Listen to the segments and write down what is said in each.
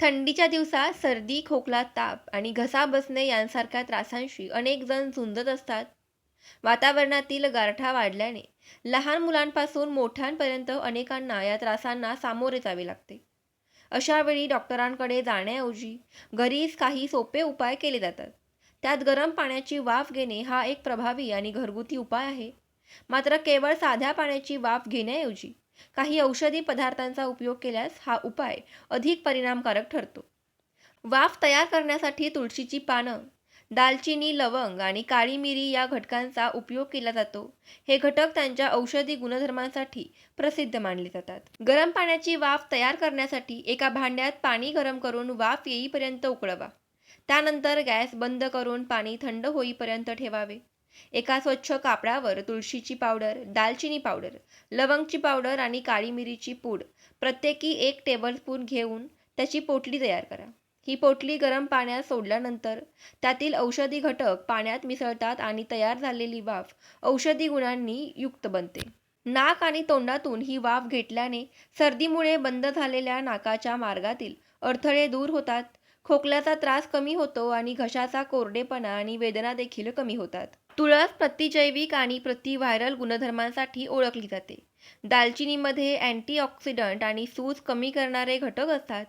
थंडीच्या दिवसात सर्दी, खोकला, ताप आणि घसा बसणे यांसारख्या त्रासांशी अनेक जण झुंजत असतात. वातावरणातील गारठा वाढल्याने लहान मुलांपासून मोठ्यांपर्यंत अनेकांना या त्रासांना सामोरे जावे लागते. अशा वेळी डॉक्टरांकडे जाण्याऐवजी घरीच काही सोपे उपाय केले जातात. त्यात गरम पाण्याची वाफ घेणे हा एक प्रभावी आणि घरगुती उपाय आहे. मात्र केवळ साध्या पाण्याची वाफ घेण्याऐवजी काही औषधी पदार्थांचा उपयोग केल्यास हा उपाय अधिक परिणामकारक ठरतो. वाफ तयार करण्यासाठी तुळशीची पानं, दालचिनी, लवंग आणि काळी मिरी या घटकांचा उपयोग केला जातो. हे घटक त्यांच्या औषधी गुणधर्मांसाठी प्रसिद्ध मानले जातात. गरम पाण्याची वाफ तयार करण्यासाठी एका भांड्यात पाणी गरम करून वाफ येईपर्यंत उकळवा. त्यानंतर गॅस बंद करून पाणी थंड होईपर्यंत ठेवावे. एका स्वच्छ कापडावर तुळशीची पावडर, दालचिनी पावडर, लवंगची पावडर आणि काळी मिरीची पूड प्रत्येकी एक टेबलस्पून घेऊन त्याची पोटली तयार करा. ही पोटली गरम पाण्यात सोडल्यानंतर त्यातील औषधी घटक पाण्यात मिसळतात आणि तयार झालेली वाफ औषधी गुणांनी युक्त बनते. नाक आणि तोंडातून ही वाफ घेतल्याने सर्दीमुळे बंद झालेल्या नाकाच्या मार्गातील अडथळे दूर होतात, खोकल्याचा त्रास कमी होतो आणि घशाचा कोरडेपणा आणि वेदना देखील कमी होतात. तुळस प्रतिजैविक आणि प्रतिव्हायरल गुणधर्मांसाठी ओळखली जाते. दालचिनीमध्ये अँटीऑक्सिडंट आणि सूज कमी करणारे घटक असतात.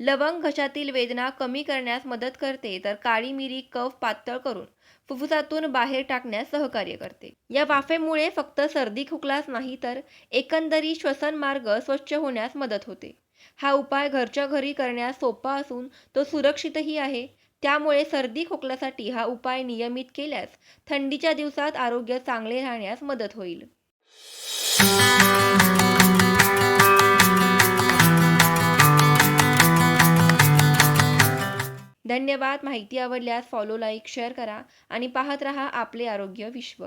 लवंग घशातील वेदना कमी करण्यास मदत करते तर काळी मिरी कफ पातळ करून फुफ्फुसातून बाहेर टाकण्यास सहकार्य करते. या वाफेमुळे फक्त सर्दी खोकलाच नाही तर एकंदरीत श्वसनमार्ग स्वच्छ होण्यास मदत होते. हा उपाय घरच्या घरी करण्यास सोपा असून तो सुरक्षितही आहे. त्यामुळे सर्दी खोकल्यासाठी हा उपाय नियमित केल्यास थंडीच्या दिवसात आरोग्य चांगले राहण्यास मदत होईल. धन्यवाद. माहिती आवडल्यास फॉलो, लाईक, शेअर करा आणि पाहत रहा आपले आरोग्य विश्व.